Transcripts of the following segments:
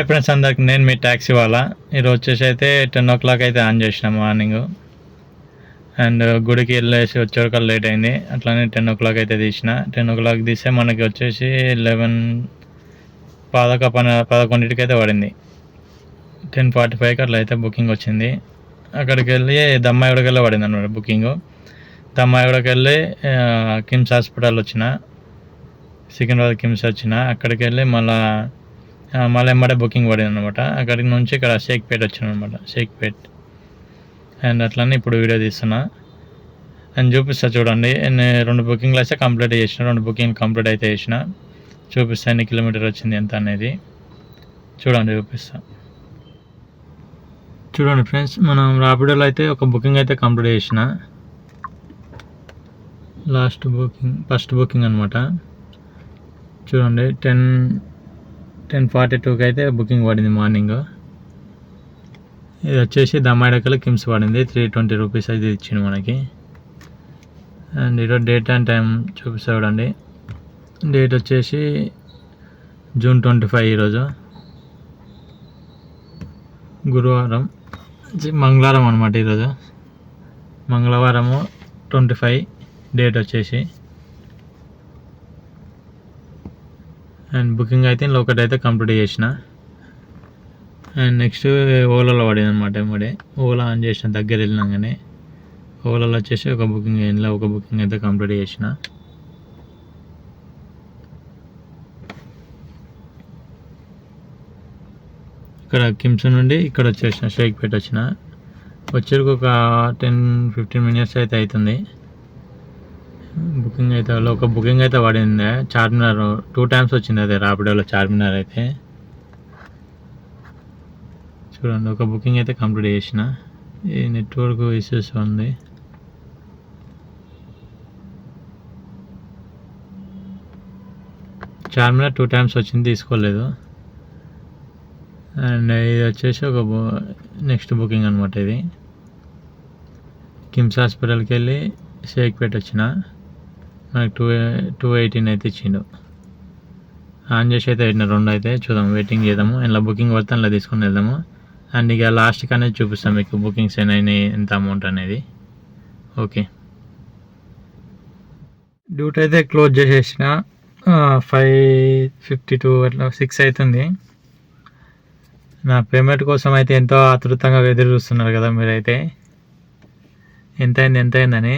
Hi friends అందరికి నేను మీ taxi వాళ్ళ. ఈరోజు వచ్చేసి అయితే టెన్ ఓ క్లాక్ అయితే ఆన్ చేసిన మార్నింగ్. అండ్ గుడికి వెళ్ళేసి వచ్చేవరకు లేట్ అయింది. అట్లానే టెన్ ఓ క్లాక్ అయితే తీసిన. టెన్ ఓ క్లాక్ తీస్తే మనకి వచ్చేసి లెవెన్ పదక పన పదకొండింటికి అయితే పడింది. టెన్ ఫార్టీ ఫైవ్కి అట్లా అయితే బుకింగ్ వచ్చింది. అక్కడికి వెళ్ళి దమ్మాయిగూడకి వెళ్ళి పడింది అనమాట బుకింగ్. దమ్మాయిగూడకి వెళ్ళి కిమ్స్ హాస్పిటల్ వచ్చిన. సికింద్రాబాద్ కిమ్స్ వచ్చిన. అక్కడికి వెళ్ళి మళ్ళీ మళ్ళీ ఎంబడే బుకింగ్ పడింది అనమాట అక్కడి నుంచి ఇక్కడ షేక్పేట్ వచ్చాను అనమాట షేక్పేట్. అండ్ అట్లనే ఇప్పుడు వీడియో తీస్తున్నా. అండ్ చూపిస్తా చూడండి. నేను రెండు బుకింగ్లు అయితే కంప్లీట్ చేసిన. రెండు బుకింగ్ కంప్లీట్ అయితే చేసిన. చూపిస్తా ఎన్ని కిలోమీటర్ వచ్చింది ఎంత అనేది. చూడండి చూపిస్తా. చూడండి ఫ్రెండ్స్ మనం రాపిడోలో అయితే ఒక బుకింగ్ అయితే కంప్లీట్ చేసిన. లాస్ట్ బుకింగ్ ఫస్ట్ బుకింగ్ అనమాట చూడండి టెన్ టెన్ ఫార్టీ టూకి అయితే బుకింగ్ పడింది మార్నింగ్. ఇది వచ్చేసి దమ్మాడకల్ కిమ్స్ పడింది. త్రీ ట్వంటీ రూపీస్ అయితే ఇచ్చింది మనకి. అండ్ ఈరోజు డేట్ అండ్ టైం చూపిస్తా చూడండి. డేట్ వచ్చేసి జూన్ ట్వంటీ ఫైవ్ ఈరోజు. గురువారం. మంగళవారం అనమాట ఈరోజు. మంగళవారము ట్వంటీ ఫైవ్ డేట్ వచ్చేసి. అండ్ బుకింగ్ అయితే నేను ఒకటి అయితే కంప్లీట్ చేసిన. అండ్ నెక్స్ట్ ఓలాలో పడింది అనమాట ఎంబడే ఓలా ఆన్ చేసిన దగ్గర వెళ్ళినాగానే ఓలాలో వచ్చేసి ఒక బుకింగ్ ఇందులో ఒక బుకింగ్ అయితే కంప్లీట్ చేసిన. ఇక్కడ కిమ్స్ నుండి ఇక్కడ వచ్చేసిన షేక్పేట వచ్చిన. వచ్చేకి ఒక టెన్ ఫిఫ్టీన్ మినిట్స్ అయితే అవుతుంది. బుకింగ్ అయితే ఒక బుకింగ్ అయితే పడింది చార్మినార్ టూ టైమ్స్ వచ్చింది అదే రాపిడోలో చార్మినార్ అయితే. చూడండి ఒక బుకింగ్ అయితే కంప్లీట్ చేసిన. ఈ నెట్వర్క్ ఇష్యూస్ ఉంది. చార్మినార్ టూ టైమ్స్ వచ్చింది తీసుకోలేదు. అండ్ ఇది వచ్చేసి ఒక నెక్స్ట్ బుకింగ్ అనమాట ఇది. కిమ్స్ హాస్పిటల్కి వెళ్ళి షేక్పేట వచ్చిన. నాకు టూ టూ ఎయిటీన్ అయితే ఇచ్చిండు. ఆన్ చేసి అయితే పెట్టిన రెండు అయితే చూద్దాం వెయిటింగ్ చేద్దాము. ఇలా బుకింగ్ పడితే అలా తీసుకుని వెళ్దాము. అండ్ ఇక లాస్ట్కి అనేది చూపిస్తాం మీకు బుకింగ్స్ అయినాయి ఎంత అమౌంట్ అనేది. ఓకే డ్యూటీ అయితే క్లోజ్ చేసేసిన ఫైవ్ ఫిఫ్టీ టూ అట్లా సిక్స్ అవుతుంది నా పేమెంట్ కోసం అయితే ఎంతో ఆతృతంగా ఎదురు చూస్తున్నారు కదా మీరైతే. ఎంత అయింది ఎంత అయిందని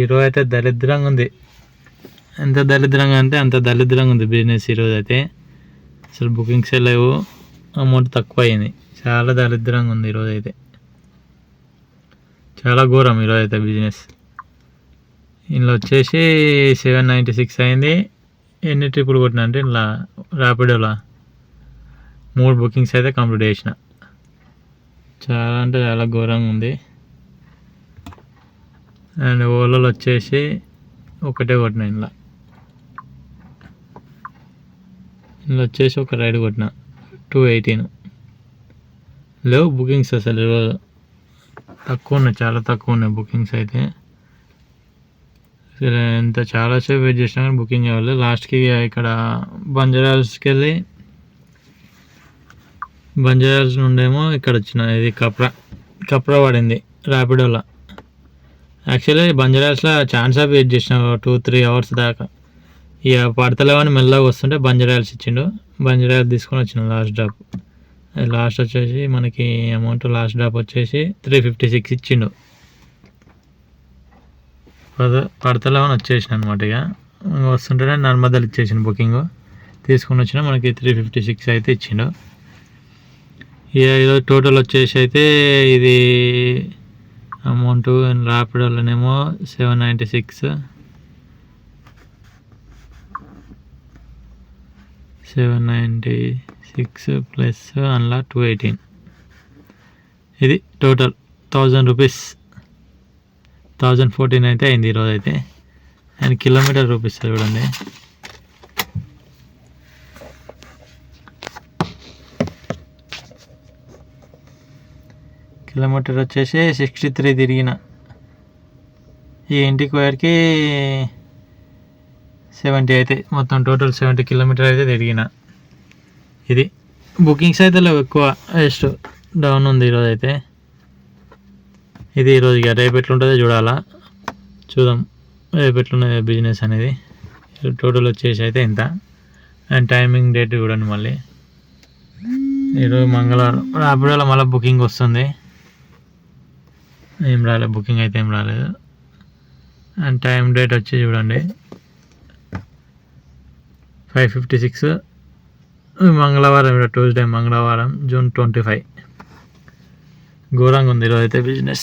ఈరోజు అయితే దరిద్రంగా ఉంది. ఎంత దరిద్రంగా అంటే అంత దరిద్రంగా ఉంది బిజినెస్ ఈరోజు అయితే. అసలు బుకింగ్స్ లేవు. అమౌంట్ తక్కువ అయింది చాలా దరిద్రంగా ఉంది ఈరోజు అయితే. చాలా ఘోరం ఈరోజు అయితే బిజినెస్ ఇందులో వచ్చేసి సెవెన్ నైంటీ సిక్స్ అయింది. ఎన్ని ట్రిప్పులు కొట్టినా అంటే ఇలా ర్యాపిడోలా మూడు బుకింగ్స్ అయితే కంప్లీట్ చేసిన. చాలా అంటే చాలా ఘోరంగా ఉంది. అండ్ ఓలాలో వచ్చేసి ఒకటే కొట్టిన ఇంట్లో ఇందులో వచ్చేసి ఒక రైడ్ కొట్టిన. టూ ఎయిటీన్ లేవు బుకింగ్స్ అసలు ఈరోజు తక్కువ ఉన్నాయి చాలా తక్కువ ఉన్నాయి బుకింగ్స్ అయితే. అసలు ఎంత చాలాసేపు వెయిట్ చేసినా కానీ బుకింగ్ అవ్వాలి లాస్ట్కి ఇక్కడ బంజారాల్స్కి వెళ్ళి బంజారాల్స్ నుండేమో ఇక్కడ వచ్చిన ఇది కప్రా కప్రా పడింది ర్యాపిడోలో యాక్చువల్లీ బంజారాస్లో ఛాన్స్ ఆఫ్ వెయిట్ చేసిన టూ త్రీ అవర్స్ దాకా. ఇక పడతలేవని మెల్లగా వస్తుంటే బంజారాల్స్ ఇచ్చిండు. బంజరాయలు తీసుకొని వచ్చిన లాస్ట్ డ్రాప్ లాస్ట్ వచ్చేసి మనకి అమౌంట్ లాస్ట్ డ్రాప్ వచ్చేసి త్రీ ఫిఫ్టీ సిక్స్ ఇచ్చిండు. పద పడతలేవని వచ్చేసిన అనమాట ఇక. వస్తుంటేనే నర్మదలు ఇచ్చేసిన బుకింగ్ తీసుకొని వచ్చిన మనకి త్రీ ఫిఫ్టీ సిక్స్ అయితే ఇచ్చిండు. ఇక ఈరోజు టోటల్ వచ్చేసి అయితే ఇది amount ర్యాపిడోలోనేమో seven ninety six ninety six plus అందులో టూ ఎయిటీన్ ఇది total thousand rupees thousand fourteen అయితే అయింది ఈరోజు అయితే. అండ్ కిలోమీటర్ రూపీస్ చూడండి కిలోమీటర్ వచ్చేసి సిక్స్టీ త్రీ తిరిగిన. ఈ ఇంటికి పోయేకి సెవెంటీ అయితే మొత్తం టోటల్ సెవెంటీ కిలోమీటర్ అయితే తిరిగిన. ఇది బుకింగ్స్ అయితే లేవు ఎక్కువ జస్ట్ డౌన్ ఉంది ఈరోజు అయితే. ఇది ఈరోజు ఇక రేపు ఎట్లుంటుందో చూడాలా. చూద్దాం రేపు ఎట్లున్నది బిజినెస్ అనేది. టోటల్ వచ్చేసి అయితే ఇంత. అండ్ టైమింగ్ డేట్ చూడండి మళ్ళీ. ఈరోజు మంగళవారం ర్యాపిడోలో మళ్ళీ బుకింగ్ వస్తుంది. ఏం రాలేదు బుకింగ్ అయితే ఏం రాలేదు. అండ్ టైం డేట్ వచ్చి చూడండి. ఫైవ్ ఫిఫ్టీ సిక్స్ మంగళవారం ఇక్కడ ట్యూస్డే మంగళవారం జూన్ ట్వంటీ ఫైవ్ ఘోరంగా ఉంది ఈరోజు అయితే బిజినెస్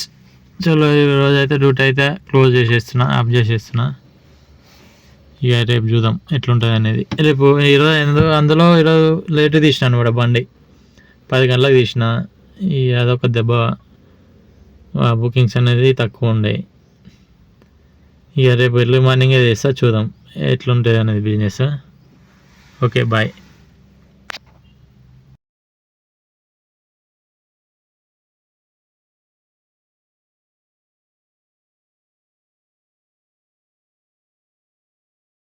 చలో ఈరోజు అయితే డ్యూటీ అయితే క్లోజ్ చేసేస్తున్నా ఆఫ్ చేసేస్తున్నా. ఇక రేపు చూద్దాం ఎట్లుంటుంది అనేది. రేపు ఈరోజు ఎందుకు అందులో ఈరోజు లేట్ తీసినాను అనమాట బండి. పది గంటలకు తీసిన. ఈ అదొక దెబ్బ. బుకింగ్స్ అనేది తక్కువ ఉండే. ఇక రేపు ఎర్లీ మార్నింగే చేస్తా చూద్దాం. ఎట్లుంటుంది అనేది బిజినెస్ ఓకే బాయ్